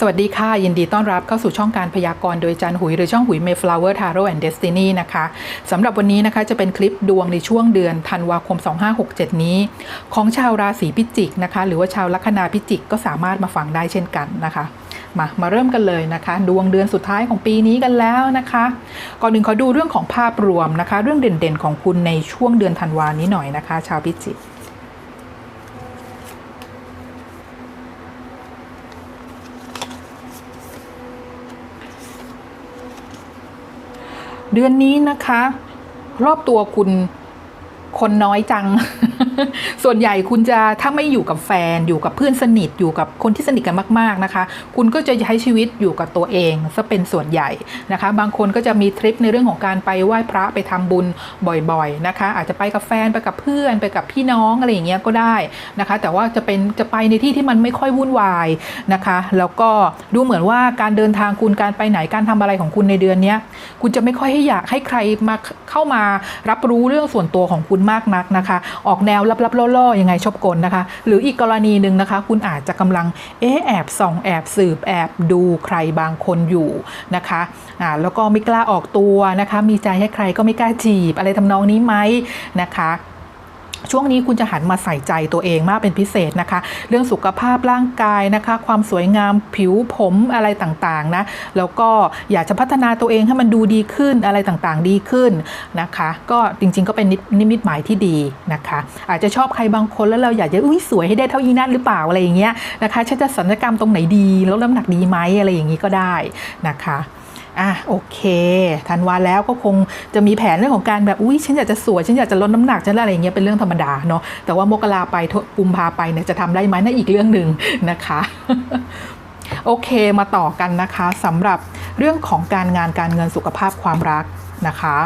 สวัสดีค่ะ ยินดีต้อนรับเข้าสู่ช่องการพยากรณ์โดยจันหุย หรือช่องหุย Mayflower Tarot and Destiny นะคะสำหรับวันนี้นะคะจะเป็นคลิปดวงในช่วงเดือนธันวาคม 2567 นี้ ของชาวราศีพิจิกนะคะ หรือว่าชาวลัคนาพิจิกก็สามารถมาฟังได้เช่นกันนะคะ มามาเริ่มกันเลยนะคะ ดวงเดือนสุดท้ายของปีนี้กันแล้วนะคะ ก่อนหนึ่งขอดูเรื่องของภาพรวมนะคะ เรื่องเด่นๆ ของคุณในช่วงเดือนธันวานี้หน่อยนะคะ ชาวพิจิก เดือนนี้นะคะ รอบตัวคุณ คนน้อยจัง ส่วนใหญ่คุณจะถ้าไม่อยู่กับแฟนอยู่กับเพื่อนสนิทอยู่กับคนที่สนิทกันมาก ๆนะคะ คุณก็จะใช้ชีวิตอยู่กับตัวเองซะเป็นส่วนใหญ่นะคะ บางคนก็จะมีทริปในเรื่องของการไปไหว้พระไปทำบุญบ่อยๆนะคะ อาจจะไปกับแฟนไปกับเพื่อนไปกับพี่น้องอะไรอย่างเงี้ยก็ได้นะคะ แต่ว่าจะเป็นจะไปในที่ที่มันไม่ค่อยวุ่นวายนะคะ แล้วก็ดูเหมือนว่าการเดินทางคุณการไปไหนการทำอะไรของคุณในเดือนนี้คุณจะไม่ค่อยให้อยากให้ใครมาเข้ามารับรู้เรื่องส่วนตัวของคุณมากนักนะคะ ออกแนวลับๆล่อๆยังไงชอบกลนะคะ หรืออีกกรณีหนึ่งนะคะ คุณอาจจะกำลังเอ๊แอบส่องแอบสืบแอบดูใครบางคนอยู่นะคะอ่าแล้วก็ไม่กล้าออกตัวนะคะ มีใจให้ใครก็ไม่กล้าจีบอะไรทำนองนี้ไหมนะคะ ช่วงนี้คุณจะหันมาใส่ใจตัวเองมากเป็นพิเศษนะคะ เรื่องสุขภาพร่างกายนะคะ ความสวยงามผิวผมอะไรต่างๆนะแล้วก็อยากจะพัฒนาตัวเองให้มันดูดีขึ้นอะไรต่างๆ ดีขึ้นนะคะ ก็จริงๆก็เป็นนิมิตหมายที่ดีนะคะ อาจจะชอบใครบางคนแล้วเราอยากจะอุ้ยสวยให้ได้เท่ายีนัทหรือเปล่าอะไรอย่างเงี้ยนะคะฉันจะสัญญกรรมตรงไหนดีลดน้ำหนักดีไหมอะไรอย่างนี้ก็ได้นะคะ อะโอเคธันวาแล้วก็คงจะมีแผนเรื่องของการแบบอุ้ยฉันอยากจะสวยฉันอยากจะลดน้ำหนักฉันอะไรอย่างเงี้ยเป็นเรื่องธรรมดาเนาะแต่ว่ามกราไปกุมภาไปเนี่ยจะทำได้ไหมนั่นอีกเรื่องหนึ่งนะคะโอเคมาต่อกันนะคะสำหรับเรื่องของการงานการเงินสุขภาพความรักนะคะ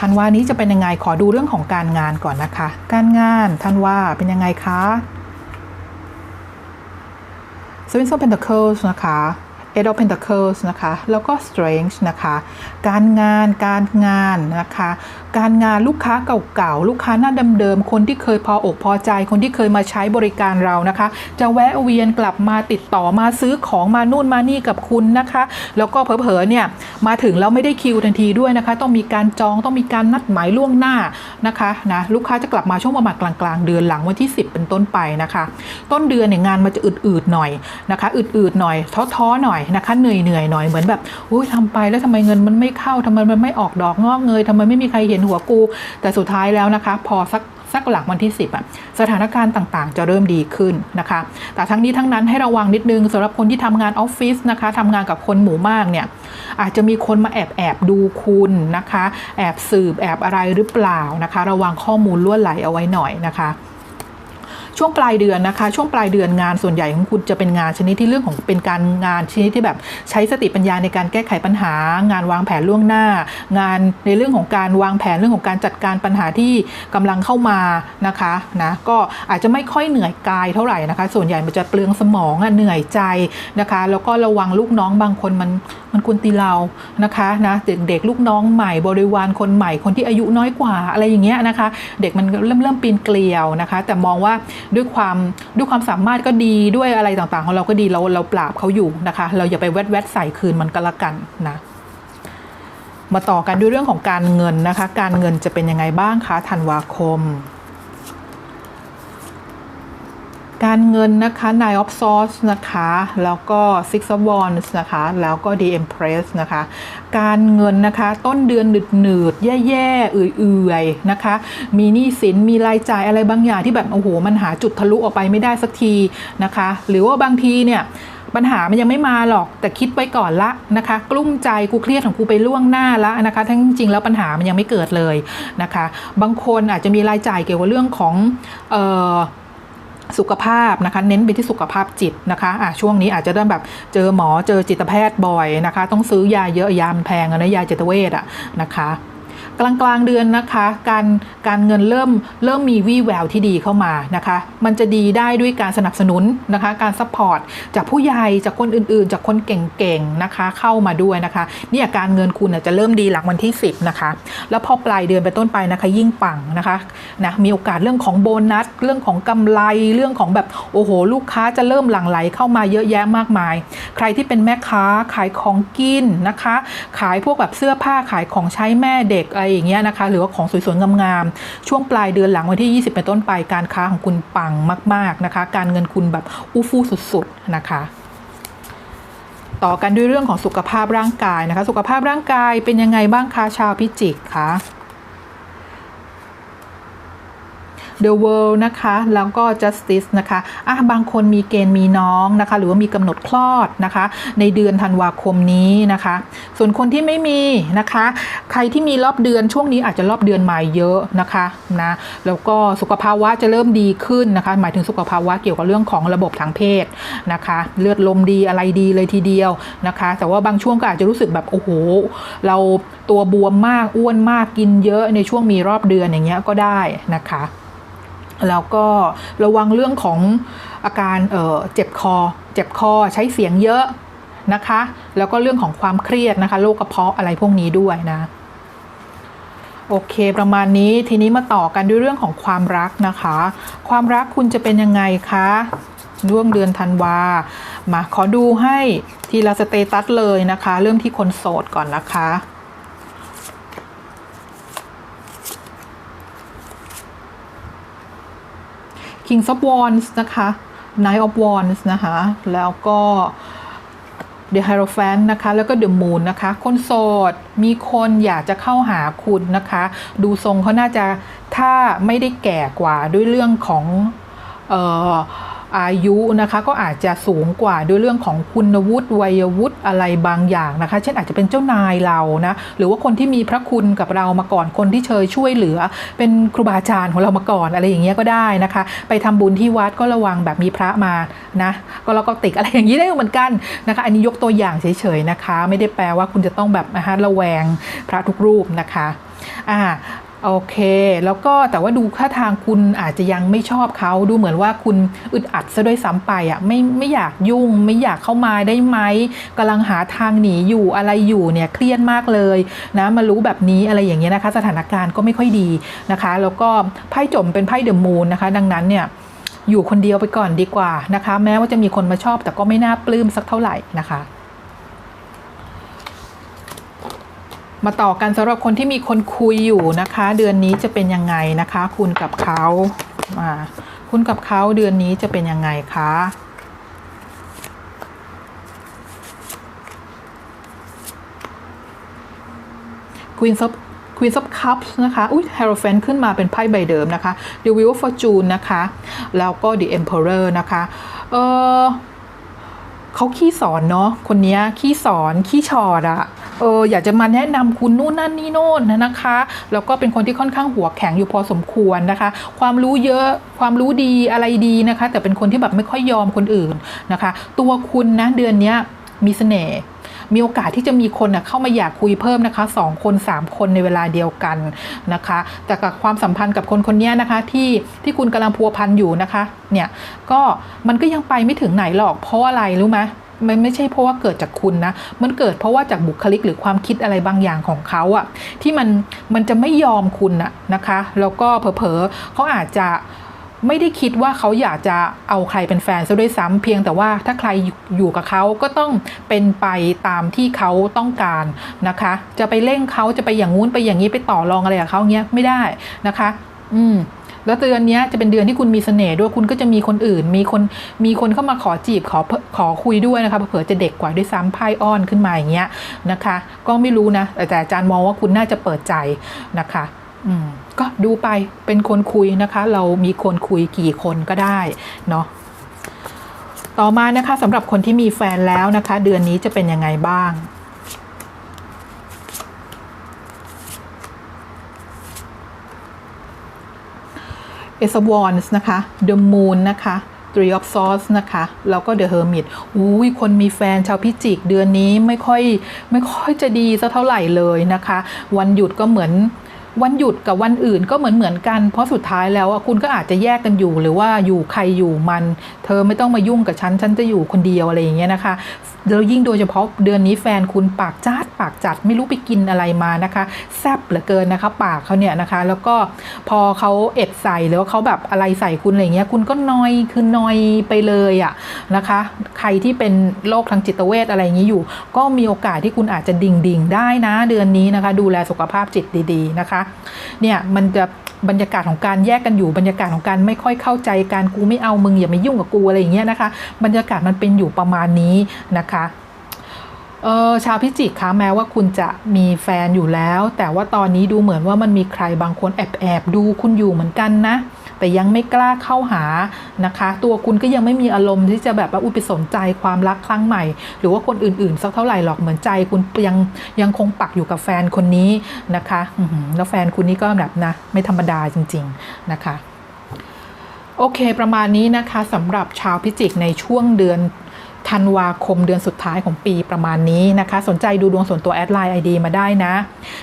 ธันวานี้จะเป็นยังไงขอดูเรื่องของการงานก่อนนะคะ การงานธันวาเป็นยังไงคะ Seven of Pentacles นะคะ Eight of Pentacles นะคะ แล้วก็ Strength นะคะ การงานการงานนะคะ การงานลูกค้าเก่าๆ ลูกค้าหน้าเดิมๆ คนที่เคยพออกพอใจ คนที่เคยมาใช้บริการเรานะคะ จะแวะเวียนกลับมาติดต่อมาซื้อของมานู่นมานี่กับคุณนะคะ แล้วก็เผลอๆเนี่ยมาถึงแล้วไม่ได้คิวทันทีด้วยนะคะ ต้องมีการจองต้องมีการนัดหมายล่วงหน้านะคะนะลูกค้าจะกลับมาช่วงประมาณกลางๆ เดือนหลังวันที่ 10 เป็นต้นไปนะคะ ต้นเดือนเนี่ยงานมันจะอืดๆหน่อยนะคะ อืดๆหน่อยท้อๆหน่อยนะคะเหนื่อยๆหน่อยเหมือนแบบอุ้ยทำไปแล้วทำไมเงินมันไม่เข้าทำไมมันไม่ออกดอกงอกเงยทำไมไม่มีใครเห็นหัวกู แต่สุดท้ายแล้วนะคะ พอสักสักหลังวันที่ 10อะสถานการณ์ต่างๆ จะเริ่มดีขึ้นนะคะ แต่ทั้งนี้ทั้งนั้นให้ระวังนิดนึงสำหรับคนที่ทำงานออฟฟิศนะคะทำงานกับคนหมู่มากเนี่ย อาจจะมีคนมาแอบแอบดูคุณนะคะ แอบสืบแอบอะไรหรือเปล่านะคะ ระวังข้อมูลล่วนไหลเอาไว้หน่อยนะคะ ช่วงปลายเดือนนะคะ ช่วงปลายเดือนงานส่วนใหญ่ของคุณจะเป็นงานชนิดที่เรื่องของเป็นการงานชนิดที่แบบใช้สติปัญญาในการแก้ไขปัญหา งานวางแผนล่วงหน้า งานในเรื่องของการวางแผนเรื่องของการจัดการปัญหาที่กำลังเข้ามานะคะนะก็อาจจะไม่ค่อยเหนื่อยกายเท่าไหร่นะคะ ส่วนใหญ่มันจะเปลืองสมองอะเหนื่อยใจนะคะ แล้วก็ระวังลูกน้องบางคนมันมันควรตีเรานะคะนะเด็กๆลูกน้องใหม่บริวารคนใหม่คนที่อายุน้อยกว่าอะไรอย่างเงี้ยนะคะ เด็กมันเริ่มเริ่มปีนเกลียวนะคะ แต่มองว่าด้วยความด้วยความสามารถก็ดีด้วยอะไรต่างๆ ของเราก็ดีเราเราปราบเขาอยู่นะคะ เราอย่าไปแวดแวดใส่คืนมันก็แล้วกันนะมาต่อกันด้วยเรื่องของการเงินนะคะ การเงินจะเป็นยังไงบ้างคะธันวาคม การเงินนะคะ Nine of Swords นะคะ แล้วก็ Six of Wands นะคะ แล้วก็ The Empress นะคะ การเงินนะคะ ต้นเดือนหนืดๆ แย่ๆ เอื่อยๆ นะคะ มีหนี้สิน มีรายจ่ายอะไรบางอย่างที่แบบ โอ้โห มันหาจุดทะลุออกไปไม่ได้สักทีนะคะ หรือว่าบางทีเนี่ยปัญหามันยังไม่มาหรอกแต่คิดไว้ก่อนละนะคะ กลุ้มใจกูเครียดของกูไปล่วงหน้าละนะคะ ทั้งจริงแล้วปัญหามันยังไม่เกิดเลยนะคะ บางคนอาจจะมีรายจ่ายเกี่ยวกับเรื่องของเอ่อ สุขภาพนะคะ เน้นไปที่สุขภาพจิตนะคะอะช่วงนี้อาจจะเริ่มแบบเจอหมอเจอจิตแพทย์บ่อยนะคะ ต้องซื้อยาเยอะยามแพงนะยาจิตเวชอะนะคะ กลางกลางเดือนนะคะ การการเงินเริ่มเริ่มมีวี่แววที่ดีเข้ามานะคะ มันจะดีได้ด้วยการสนับสนุนนะคะ การซัพพอร์ตจากผู้ใหญ่จากคนอื่นๆ จากคนเก่งๆนะคะเข้ามาด้วยนะคะเนี่ยการเงินคุณจะเริ่มดีหลังวันที่ 10นะคะแล้วพอปลายเดือนไปต้นไปนะคะ ยิ่งปังนะคะนะมีโอกาสเรื่องของโบนัส เรื่องของกำไรเรื่องของแบบโอ้โห ลูกค้าจะเริ่มหลั่งไหลเข้ามาเยอะแยะมากมาย ใครที่เป็นแม่ค้าขายของกินนะคะ ขายพวกแบบเสื้อผ้าขายของใช้แม่เด็กอะไรอย่างเงี้ยนะคะ หรือว่าของสวยๆ งามๆ ช่วงปลายเดือนหลังวันที่ 20 เป็นต้นไปการค้าของคุณปังมาก ๆนะคะ การเงินคุณแบบอู้ฟู่สุดๆนะคะต่อกันด้วยเรื่องของสุขภาพร่างกายนะคะ สุขภาพร่างกายเป็นยังไงบ้างคะชาวพิจิกคะ The World นะคะ แล้วก็ Justice นะคะอะบางคนมีเกณฑ์มีน้องนะคะ หรือว่ามีกำหนดคลอดนะคะ ในเดือนธันวาคมนี้นะคะ ส่วนคนที่ไม่มีนะคะ ใครที่มีรอบเดือนช่วงนี้อาจจะรอบเดือนใหมาเยอะนะคะนะแล้วก็สุขภาวะจะเริ่มดีขึ้นนะคะ หมายถึงสุขภาวะเกี่ยวกับเรื่องของระบบทางเพศนะคะ เลือดลมดีอะไรดีเลยทีเดียวนะคะ แต่ว่าบางช่วงก็อาจจะรู้สึกแบบโอ้โหเราตัวบวมมากอ้วนมากกินเยอะในช่วงมีรอบเดือนอย่างเงี้ยก็ได้นะคะ แล้วก็ระวังเรื่องของอาการเเจ็บคอ เจ็บคอใช้เสียงเยอะนะคะ แล้วก็เรื่องของความเครียดนะคะโรคกระเพาะอะไรพวกนี้ด้วยนะโอเค ประมาณนี้ทีนี้มาต่อกันด้วยเรื่องของความรักนะคะ ความรักคุณจะเป็นยังไงคะร่วงเดือนธันวามาขอดูให้ทีละสเตตัสเลยนะคะ เริ่มที่คนโสดก่อนนะคะ Kings of Wands นะคะ Knight of Wands นะคะ แล้วก็ The Hierophant นะคะ แล้วก็ The Moon นะคะ คนโสด มีคนอยากจะเข้าหาคุณนะคะ ดูทรงเขาน่าจะถ้าไม่ได้แก่กว่าด้วยเรื่องของ เอ่อ อายุนะคะก็อาจจะสูงกว่าด้วยเรื่องของคุณวุฒิวัยวุฒิอะไรบางอย่างนะคะ เช่นอาจจะเป็นเจ้านายเรานะหรือว่าคนที่มีพระคุณกับเรามาก่อนคนที่เคยช่วยเหลือ เป็นครูบาอาจารย์ของเรามาก่อนอะไรอย่างเงี้ยก็ได้นะคะ ไปทำบุญที่วัดก็ระวังแบบมีพระมานะก็เราก็ติกอะไรอย่างนี้ได้เหมือนกันนะคะ อันนี้ยกตัวอย่างเฉยๆนะคะ ไม่ได้แปลว่าคุณจะต้องแบบนะคะระแวงพระทุกรูปนะคะอ่า โอเค แล้วก็แต่ว่าดูท่าทางคุณอาจจะยังไม่ชอบเขาดูเหมือนว่าคุณอึดอัดซะด้วยซ้ำไปอะไม่ไม่อยากยุ่ง ไม่อยากเข้ามาได้ไหมกำลังหาทางหนีอยู่อะไรอยู่เนี่ยเครียดมากเลยนะมารู้แบบนี้อะไรอย่างเงี้ยนะคะ สถานการณ์ก็ไม่ค่อยดีนะคะ แล้วก็ไพ่จมเป็นไพ่เดอะมูนนะคะ ดังนั้นเนี่ยอยู่คนเดียวไปก่อนดีกว่านะคะ แม้ว่าจะมีคนมาชอบแต่ก็ไม่น่าปลื้มสักเท่าไหร่นะคะ มาต่อกันสำหรับคนที่มีคนคุยอยู่นะคะ เดือนนี้จะเป็นยังไงนะคะ คุณกับเขามาคุณกับเขาเดือนนี้จะเป็นยังไงคะ Queen of Queen of Cups นะคะ อุ้ย Hierophant ขึ้นมาเป็นไพ่ใบเดิมนะคะ The Wheel of Fortune นะคะ แล้วก็ The Emperor นะคะ เออเขาขี้สอนเนาะ คนนี้ขี้สอน ขี้ชอดอะ เอออยากจะมาแนะนำคุณนู่นนั่นนี่โน่นนะคะ แล้วก็เป็นคนที่ค่อนข้างหัวแข็งอยู่พอสมควรนะคะ ความรู้เยอะความรู้ดีอะไรดีนะคะ แต่เป็นคนที่แบบไม่ค่อยยอมคนอื่นนะคะ ตัวคุณนะเดือนนี้มีเสน่ห์มีโอกาสที่จะมีคนเข้ามาอยากคุยเพิ่มนะคะสองคนสามคนในเวลาเดียวกันนะคะ แต่กับความสัมพันธ์กับคนคนนี้นะคะ ที่ที่คุณกำลังพัวพันอยู่นะคะ เนี่ยก็มันก็ยังไปไม่ถึงไหนหรอกเพราะอะไรรู้ไหม มันไม่ใช่เพราะว่าเกิดจากคุณนะ มันเกิดเพราะว่าจากบุคลิกหรือความคิดอะไรบางอย่างของเขาอะที่มันมันจะไม่ยอมคุณอะนะคะ แล้วก็เผลอๆเขาอาจจะไม่ได้คิดว่าเขาอยากจะเอาใครเป็นแฟนซะด้วยซ้ำเพียงแต่ว่าถ้าใครอยู่กับเขาก็ต้องเป็นไปตามที่เขาต้องการนะคะ จะไปเร่งเขาจะไปอย่างงู้นไปอย่างนี้ไปต่อรองอะไรกับเขาเงี้ยไม่ได้นะคะ อืม แล้วเดือนนี้จะเป็นเดือนที่คุณมีเสน่ห์ด้วยคุณก็จะมีคนอื่น มีคนมีคนเข้ามาขอจีบขอขอคุยด้วยนะคะเผื่อจะเด็กกว่าด้วยซ้ำไพ่อ้อนขึ้นมาอย่างเงี้ยนะคะ ก็ไม่รู้นะแต่อาจารย์มองว่าคุณน่าจะเปิดใจนะคะอืมก็ดูไปเป็นคนคุยนะคะ เรามีคนคุยกี่คนก็ได้เนาะต่อมานะคะสำหรับคนที่มีแฟนแล้วนะคะ เดือนนี้จะเป็นยังไงบ้าง เอสวอนส์นะคะ The Moon นะคะ Three of Swords นะคะ แล้วก็ The Hermit อุ้ยคนมีแฟนชาวพิจิกเดือนนี้ไม่ค่อยไม่ค่อยจะดีสักเท่าไหร่เลยนะคะ วันหยุดก็เหมือน วันหยุดกับวันอื่นก็เหมือนเหมือนกัน เพราะสุดท้ายแล้วคุณก็อาจจะแยกกันอยู่ หรือว่าอยู่ใครอยู่มัน เธอไม่ต้องมายุ่งกับฉันฉันจะอยู่คนเดียวอะไรอย่างเงี้ยนะคะแล้วยิ่งโดยเฉพาะเดือนนี้แฟนคุณปากจัดปากจัดไม่รู้ไปกินอะไรมานะคะแซบเหลือเกินนะคะ ปากเขาเนี่ยนะคะ แล้วก็พอเขาเอ็ดใส่หรือว่าเขาแบบอะไรใส่คุณอะไรเงี้ยคุณก็นอยคือนอยไปเลยอะนะคะ ใครที่เป็นโรคทางจิตเวชอะไรอย่างนี้อยู่ ก็มีโอกาสที่คุณอาจจะดิ่งดิ่งได้นะ เดือนนี้นะคะ ดูแลสุขภาพจิตดี ๆนะคะเนี่ยมันจะบรรยากาศของการแยกกันอยู่บรรยากาศของการไม่ค่อยเข้าใจการกูไม่เอามึงอย่ามายุ่งกับกูอะไรอย่างเงี้ยนะคะ บรรยากาศมันเป็นอยู่ประมาณนี้นะคะเออชาวพิจิกคะแม้ว่าคุณจะมีแฟนอยู่แล้ว แต่ว่าตอนนี้ดูเหมือนว่ามันมีใครบางคนแอบแอบดูคุณอยู่เหมือนกันนะ แต่ยังไม่กล้าเข้าหานะคะ ตัวคุณก็ยังไม่มีอารมณ์ที่จะแบบว่าอุยไปสนใจความรักครั้งใหม่ หรือว่าคนอื่นๆสักเท่าไหร่หรอกเหมือนใจ คุณยังยังคงปักอยู่กับแฟนคนนี้นะคะแล้วแฟนคุณนี่ก็แบบนะไม่ธรรมดาจริง ๆนะคะ โอเคประมาณนี้นะคะสำหรับชาวพิจิกในช่วงเดือน ธันวาคมเดือนสุดท้ายของปีประมาณนี้นะคะ สนใจดูดวงส่วนตัวแอดไลน์ไอดีมาได้นะ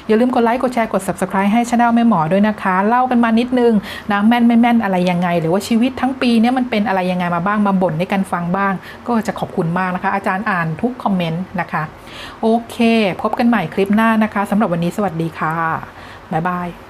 อย่าลืมกดไลค์กดแชร์กด subscribe ให้ช anel แม่หมอด้วยนะคะ เล่ากันมานิดนึงนะแม่นไม่แม่นอะไรยังไง หรือว่าชีวิตทั้งปีเนี้ยมันเป็นอะไรยังไงมาบ้างมาบ่นให้กันฟังบ้าง ก็จะขอบคุณมากนะคะ อาจารย์อ่านทุกคอมเมนต์นะคะ โอเค พบกันใหม่คลิปหน้านะคะสำหรับวันนี้สวัสดีค่ะบ๊ายบาย